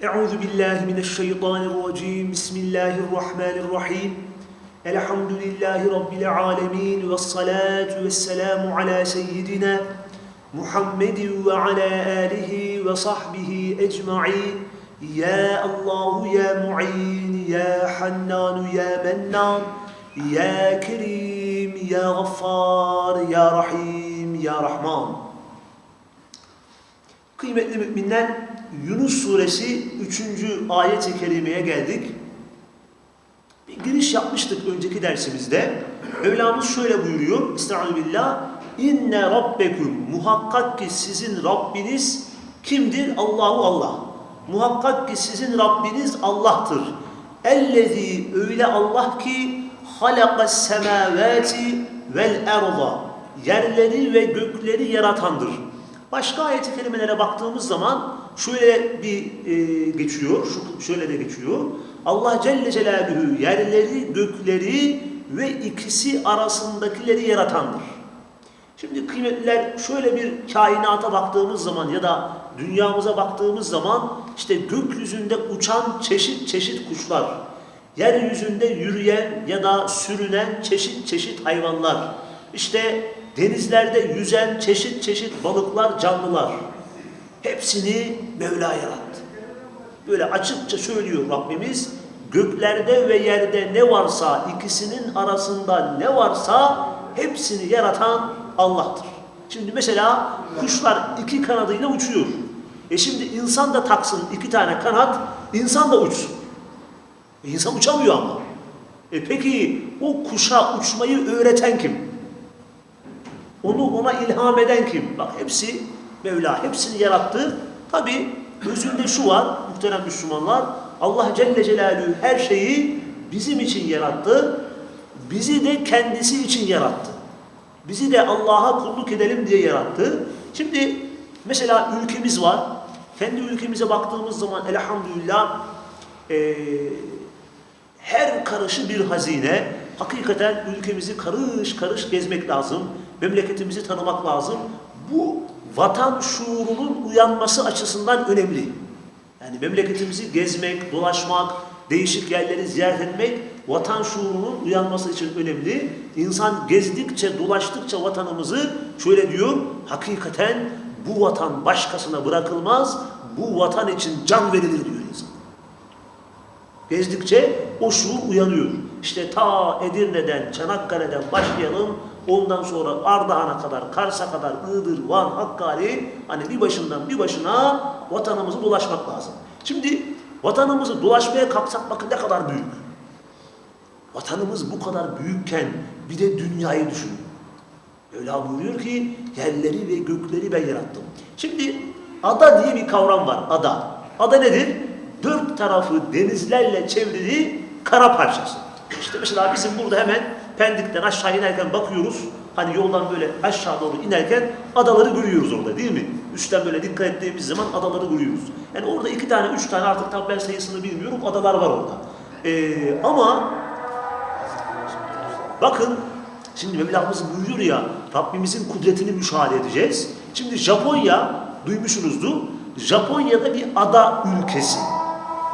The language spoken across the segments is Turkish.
Euzu billahi mineşşeytanirracim. Bismillahirrahmanirrahim. Elhamdülillahi rabbil alamin ve salatu vesselamu ala seyyidina Muhammedin ve ala alihi ve sahbihi ecmaîn. Ya Allahu ya Muin ya Hannan ya Mennan ya Kerim ya Gaffar ya Rahim ya Rahman. Kıymetli müminler Yunus suresi 3. ayet-i kerimeye geldik. Bir giriş yapmıştık önceki dersimizde. Mevlamız şöyle buyuruyor. Estaizu billah. İnne rabbekum muhakkak ki sizin Rabbiniz kimdir? Allahu Allah. Muhakkak ki sizin Rabbiniz Allah'tır. Ellezî öyle Allah ki halakas semavati vel erda. Yerleri ve gökleri yaratandır. Başka ayet-i kerimelere baktığımız zaman şöyle bir e, geçiyor, şu, şöyle de geçiyor. Allah Celle Celaluhu yerleri, gökleri ve ikisi arasındakileri yaratandır. Şimdi kıymetliler şöyle bir kainata baktığımız zaman ya da dünyamıza baktığımız zaman işte gökyüzünde uçan çeşit çeşit kuşlar, yeryüzünde yürüyen ya da sürünen çeşit çeşit hayvanlar, işte denizlerde yüzen çeşit çeşit balıklar, canlılar hepsini Mevla yarattı. Böyle açıkça söylüyor Rabbimiz, göklerde ve yerde ne varsa, ikisinin arasında ne varsa hepsini yaratan Allah'tır. Şimdi mesela kuşlar iki kanadıyla uçuyor. E şimdi insan da taksın iki tane kanat, insan da uçsun. E insan uçamıyor ama. E peki o kuşa uçmayı öğreten kim? Onu ona ilham eden kim? Bak hepsi Mevla, hepsini yarattı. Tabi özünde şu var muhterem Müslümanlar. Allah Celle Celaluhu her şeyi bizim için yarattı. Bizi de kendisi için yarattı. Bizi de Allah'a kulluk edelim diye yarattı. Şimdi mesela ülkemiz var. Kendi ülkemize baktığımız zaman elhamdülillah e, her karışı bir hazine. Hakikaten ülkemizi karış karış gezmek lazım. Memleketimizi tanımak lazım. Bu vatan şuurunun uyanması açısından önemli. Yani memleketimizi gezmek, dolaşmak, değişik yerleri ziyaret etmek vatan şuurunun uyanması için önemli. İnsan gezdikçe, dolaştıkça vatanımızı şöyle diyor, hakikaten bu vatan başkasına bırakılmaz, bu vatan için can verilir diyor insan. Gezdikçe o şuur uyanıyor. İşte ta Edirne'den, Çanakkale'den başlayalım, ondan sonra Ardahan'a kadar, Kars'a kadar, Iğdır, Van, Hakkari, hani bir başından bir başına vatanımızı dolaşmak lazım. Şimdi vatanımızı dolaşmaya kalksak bakın ne kadar büyük. Vatanımız bu kadar büyükken bir de dünyayı düşünün. Mevla buyuruyor ki yerleri ve gökleri ben yarattım. Şimdi ada diye bir kavram var. Ada. Ada nedir? Dört tarafı denizlerle çevrili kara parçası. İşte mesela bizim burada hemen Pendik'ten aşağı inerken bakıyoruz. Hani yoldan böyle aşağı doğru inerken adaları görüyoruz orada değil mi? Üstten böyle dikkat ettiğimiz zaman adaları görüyoruz. Yani orada iki tane, üç tane artık tam ben sayısını bilmiyorum adalar var orada. Ee, ama bakın şimdi Mevlamız buyuruyor ya Rabbimizin kudretini müşahede edeceğiz. Şimdi Japonya duymuşsunuzdur. Japonya'da bir ada ülkesi.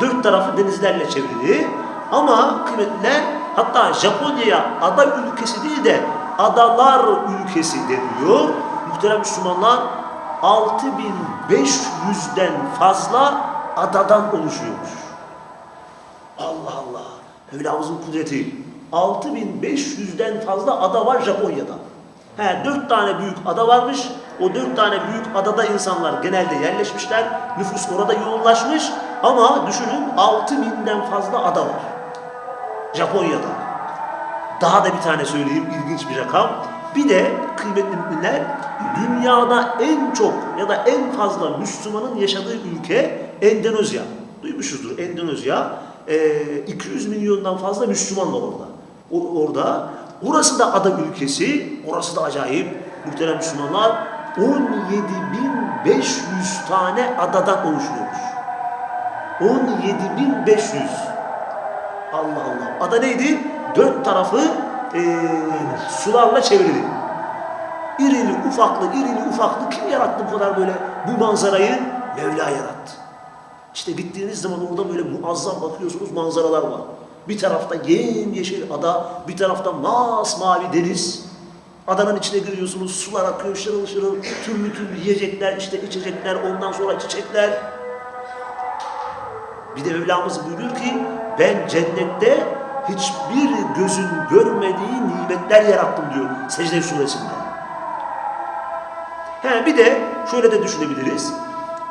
Dört tarafı denizlerle çevrili. Ama kıymetliler hatta Japonya'ya ada ülkesi değil de adalar ülkesi deniyor. Muhterem Müslümanlar 6500'den fazla adadan oluşuyormuş. Allah Allah. Mevlamızın kudreti. 6500'den fazla ada var Japonya'da. He, dört tane büyük ada varmış. O dört tane büyük adada insanlar genelde yerleşmişler. Nüfus orada yoğunlaşmış. Ama düşünün 6000'den fazla ada var. Japonya'da. Daha da bir tane söyleyeyim ilginç bir rakam. Bir de kıymetli müminler dünyada en çok ya da en fazla Müslümanın yaşadığı ülke Endonezya. Duymuşuzdur Endonezya. Ee, 200 milyondan fazla Müslüman var orada. O, orada. Orası da ada ülkesi. Orası da acayip. Muhterem Müslümanlar 17.500 tane adadan oluşuyormuş. 17.500 Allah Allah. Ada neydi? Dört tarafı e, sularla çevrili. İrili ufaklı, irili ufaklı kim yarattı bu kadar böyle bu manzarayı? Mevla yarattı. İşte gittiğiniz zaman orada böyle muazzam bakıyorsunuz manzaralar var. Bir tarafta yemyeşil ada, bir tarafta masmavi deniz. Adanın içine giriyorsunuz, sular akıyor şırıl şırıl, türlü türlü yiyecekler, işte içecekler, ondan sonra çiçekler. Bir de Mevlamız buyuruyor ki ben cennette hiçbir gözün görmediği nimetler yarattım diyor Secde suresinde. He, bir de şöyle de düşünebiliriz.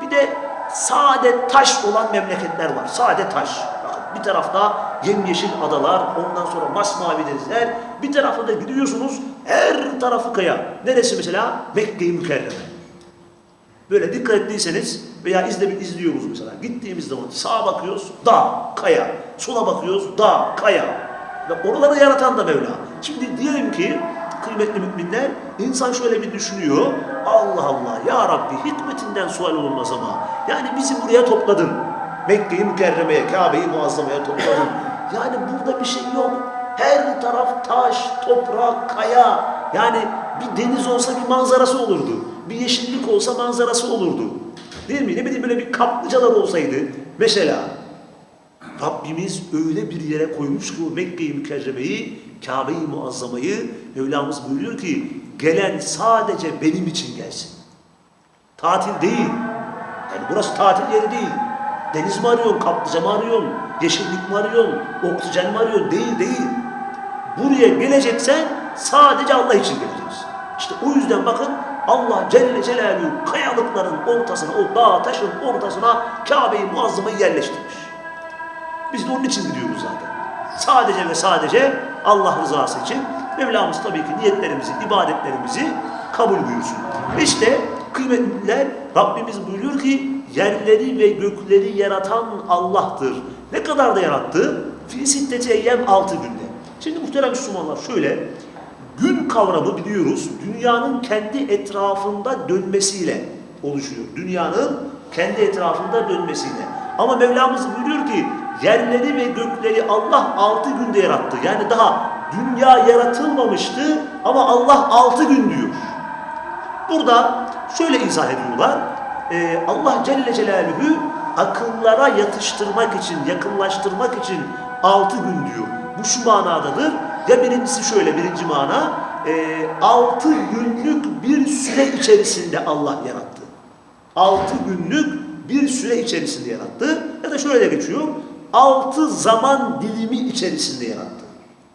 Bir de sade taş olan memleketler var. Sade taş. Bakın bir tarafta yemyeşil adalar, ondan sonra masmavi denizler. Bir tarafta da gidiyorsunuz her tarafı kaya. Neresi mesela? Mekke-i Mükerreme. Böyle dikkat ettiyseniz veya izle, izliyoruz mesela. Gittiğimiz zaman sağa bakıyoruz, dağ, kaya. Sola bakıyoruz, dağ, kaya. Ve oraları yaratan da Mevla. Şimdi diyelim ki kıymetli müminler, insan şöyle bir düşünüyor. Allah Allah, ya Rabbi hikmetinden sual olunmaz ama. Yani bizi buraya topladın. Mekke'yi mükerremeye, Kabe'yi muazzamaya topladın. Yani burada bir şey yok. Her taraf taş, toprak, kaya. Yani bir deniz olsa bir manzarası olurdu. Bir yeşillik olsa manzarası olurdu. Değil mi? Ne bileyim böyle bir kaplıcalar olsaydı. Mesela Rabbimiz öyle bir yere koymuş ki Mekke-i Mükerreme'yi, Kabe-i Muazzama'yı Mevlamız buyuruyor ki gelen sadece benim için gelsin. Tatil değil. Yani burası tatil yeri değil. Deniz mi arıyorsun, kaplıca mı arıyorsun, yeşillik mi arıyorsun, oksijen mi arıyorsun? Değil, değil. Buraya geleceksen sadece Allah için geleceksin. İşte o yüzden bakın Allah Celle Celaluhu kayalıkların ortasına, o dağ taşın ortasına Kabe-i Muazzama'yı yerleştirmiş. Biz de onun için gidiyoruz zaten. Sadece ve sadece Allah rızası için Mevlamız tabii ki niyetlerimizi, ibadetlerimizi kabul buyursun. İşte kıymetliler Rabbimiz buyuruyor ki yerleri ve gökleri yaratan Allah'tır. Ne kadar da yarattı? Fi siddeti eyyem altı günde. Şimdi muhterem Müslümanlar şöyle gün kavramı biliyoruz dünyanın kendi etrafında dönmesiyle oluşuyor. Dünyanın kendi etrafında dönmesiyle. Ama Mevlamız buyuruyor ki yerleri ve gökleri Allah altı günde yarattı. Yani daha dünya yaratılmamıştı ama Allah altı gün diyor. Burada şöyle izah ediyorlar. Ee, Allah Celle Celaluhu akıllara yatıştırmak için, yakınlaştırmak için altı gün diyor. Bu şu manadadır. Ya birincisi şöyle, birinci mana, e, altı günlük bir süre içerisinde Allah yarattı. Altı günlük bir süre içerisinde yarattı. Ya da şöyle geçiyor, altı zaman dilimi içerisinde yarattı.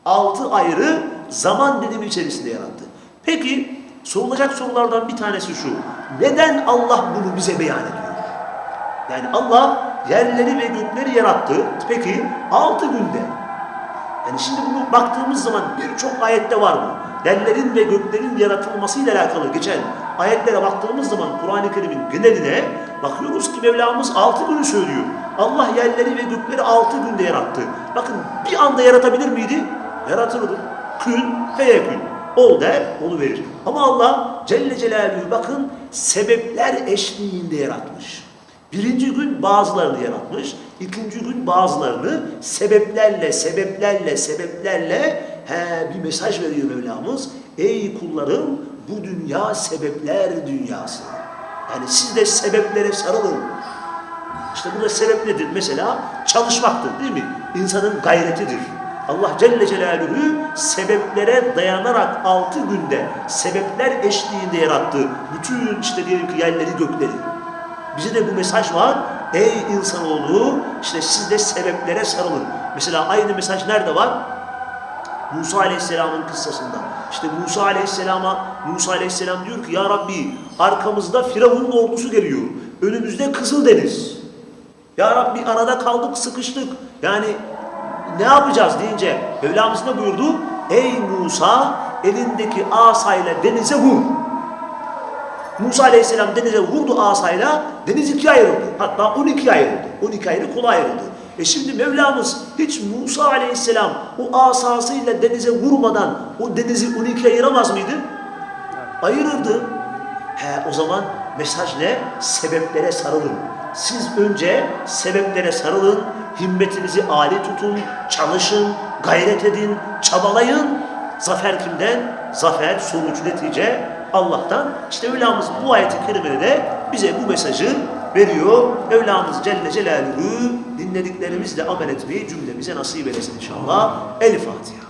Altı ayrı zaman dilimi içerisinde yarattı. Peki, sorulacak sorulardan bir tanesi şu. Neden Allah bunu bize beyan ediyor? Yani Allah yerleri ve gökleri yarattı. Peki, altı günde. Yani şimdi bunu baktığımız zaman birçok ayette var bu. Yerlerin ve göklerin yaratılmasıyla alakalı geçen ayetlere baktığımız zaman Kur'an-ı Kerim'in geneline bakıyoruz ki Mevlamız altı günü söylüyor. Allah yerleri ve gökleri altı günde yarattı. Bakın bir anda yaratabilir miydi? Yaratırdı. Kün feyekün. Ol der, olu verir. Ama Allah Celle Celaluhu bakın sebepler eşliğinde yaratmış. Birinci gün bazılarını yaratmış, ikinci gün bazılarını sebeplerle, sebeplerle, sebeplerle he, bir mesaj veriyor Mevlamız. Ey kullarım bu dünya sebepler dünyası. Yani siz de sebeplere sarılın. İşte burada sebep nedir? Mesela çalışmaktır değil mi? İnsanın gayretidir. Allah Celle Celaluhu sebeplere dayanarak altı günde sebepler eşliğinde yarattı. Bütün işte diyelim ki yerleri gökleri. Bize de bu mesaj var. Ey insanoğlu işte siz de sebeplere sarılın. Mesela aynı mesaj nerede var? Musa Aleyhisselam'ın kıssasında. İşte Musa Aleyhisselam'a Musa Aleyhisselam diyor ki Ya Rabbi arkamızda Firavun'un ordusu geliyor. Önümüzde Kızıldeniz. Ya Rabbi arada kaldık sıkıştık. Yani ne yapacağız deyince Mevlamız ne buyurdu? Ey Musa elindeki asayla denize vur. Musa Aleyhisselam denize vurdu asayla, deniz ikiye ayrıldı. Hatta 12 ayrıldı. 12 ayrı kola ayrıldı. E şimdi Mevlamız hiç Musa Aleyhisselam o asasıyla denize vurmadan o denizi 12 ayıramaz mıydı? Ayırırdı. He o zaman mesaj ne? Sebeplere sarılın. Siz önce sebeplere sarılın, himmetinizi âli tutun, çalışın, gayret edin, çabalayın. Zafer kimden? Zafer sonuç netice Allah'tan. İşte Mevlamız bu ayeti kerimede de bize bu mesajı veriyor. Mevlamız Celle Celaluhu dinlediklerimizle amel etmeyi cümlemize nasip eylesin inşallah. El Fatiha.